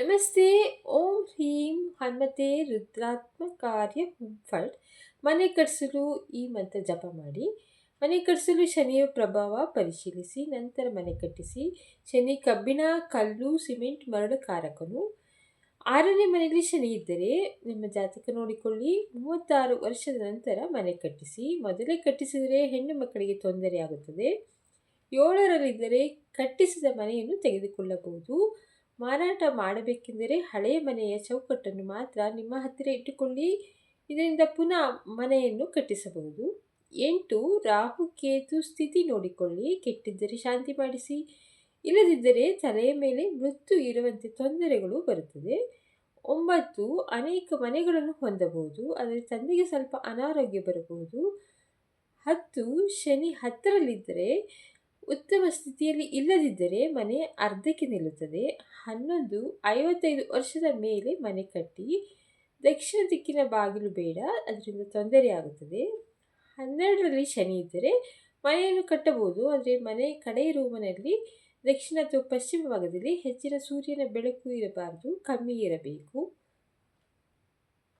ನಮಸ್ತೆ ಓಂ ಹ್ರೀಂ ಹನುಮತೆ ರುದ್ರಾತ್ಮಕಾರ್ಯ ಕಾರ್ಯ ಫಲ್ಟ್ ಮನೆ ಕಟ್ಟಿಸಲು ಈ ಮಂತ್ರ ಜಪ ಮಾಡಿ. ಮನೆ ಕಟ್ಟಿಸಲು ಶನಿಯ ಪ್ರಭಾವ ಪರಿಶೀಲಿಸಿ. ನಂತರ ಮನೆ ಕಟ್ಟಿಸಿ. ಶನಿ ಕಬ್ಬಿಣ, ಕಲ್ಲು, ಸಿಮೆಂಟ್, ಮರಳು ಕಾರಕನು. ಆರನೇ ಮನೆಯಲ್ಲಿ ಶನಿ ಇದ್ದರೆ ನಿಮ್ಮ ಜಾತಕ ನೋಡಿಕೊಳ್ಳಿ. ಮೂವತ್ತಾರು ವರ್ಷದ ನಂತರ ಮನೆ ಕಟ್ಟಿಸಿ. ಮೊದಲೇ ಕಟ್ಟಿಸಿದರೆ ಹೆಣ್ಣು ಮಕ್ಕಳಿಗೆ ತೊಂದರೆಯಾಗುತ್ತದೆ ಏಳರಲ್ಲಿದ್ದರೆ ಕಟ್ಟಿಸಿದ ಮನೆಯನ್ನು ತೆಗೆದುಕೊಳ್ಳಬಹುದು. ಮಾರಾಟ ಮಾಡಬೇಕೆಂದರೆ ಹಳೆಯ ಮನೆಯ ಚೌಕಟ್ಟನ್ನು ಮಾತ್ರ ನಿಮ್ಮ ಹತ್ತಿರ ಇಟ್ಟುಕೊಳ್ಳಿ. ಇದರಿಂದ ಪುನಃ ಮನೆಯನ್ನು ಕಟ್ಟಿಸಬಹುದು. ಎಂಟು, ರಾಹು, ಕೇತು ಸ್ಥಿತಿ ನೋಡಿಕೊಳ್ಳಿ. ಕೆಟ್ಟಿದ್ದರೆ ಶಾಂತಿ ಮಾಡಿಸಿ. ಇಲ್ಲದಿದ್ದರೆ ತಲೆಯ ಮೇಲೆ ಮೃತ್ಯು ಇರುವಂತೆ ತೊಂದರೆಗಳು ಬರುತ್ತದೆ. ಒಂಬತ್ತು, ಅನೇಕ ಮನೆಗಳನ್ನು ಹೊಂದಬಹುದು. ಆದರೆ ತಂದೆಗೆ ಸ್ವಲ್ಪ ಅನಾರೋಗ್ಯ ಬರಬಹುದು. ಹತ್ತು, ಶನಿ ಹತ್ತರಲ್ಲಿದ್ದರೆ ಉತ್ತಮ ಸ್ಥಿತಿಯಲ್ಲಿ ಇಲ್ಲದಿದ್ದರೆ ಮನೆ ಅರ್ಧಕ್ಕೆ ನಿಲ್ಲುತ್ತದೆ. ಹನ್ನೊಂದು, ಐವತ್ತೈದು ವರ್ಷದ ಮೇಲೆ ಮನೆ ಕಟ್ಟಿ, ದಕ್ಷಿಣ ದಿಕ್ಕಿನ ಬಾಗಿಲು ಬೇಡ, ಅದರಿಂದ ತೊಂದರೆಯಾಗುತ್ತದೆ ಹನ್ನೆರಡರಲ್ಲಿ ಶನಿ ಇದ್ದರೆ ಮನೆಯನ್ನು ಕಟ್ಟಬಹುದು, ಆದರೆ ಮನೆ ಕಡೆ ರೂಮನಲ್ಲಿ ದಕ್ಷಿಣ ಅಥವಾ ಪಶ್ಚಿಮ ಭಾಗದಲ್ಲಿ ಹೆಚ್ಚಿನ ಸೂರ್ಯನ ಬೆಳಕು ಇರಬಾರದು, ಕಮ್ಮಿ ಇರಬೇಕು.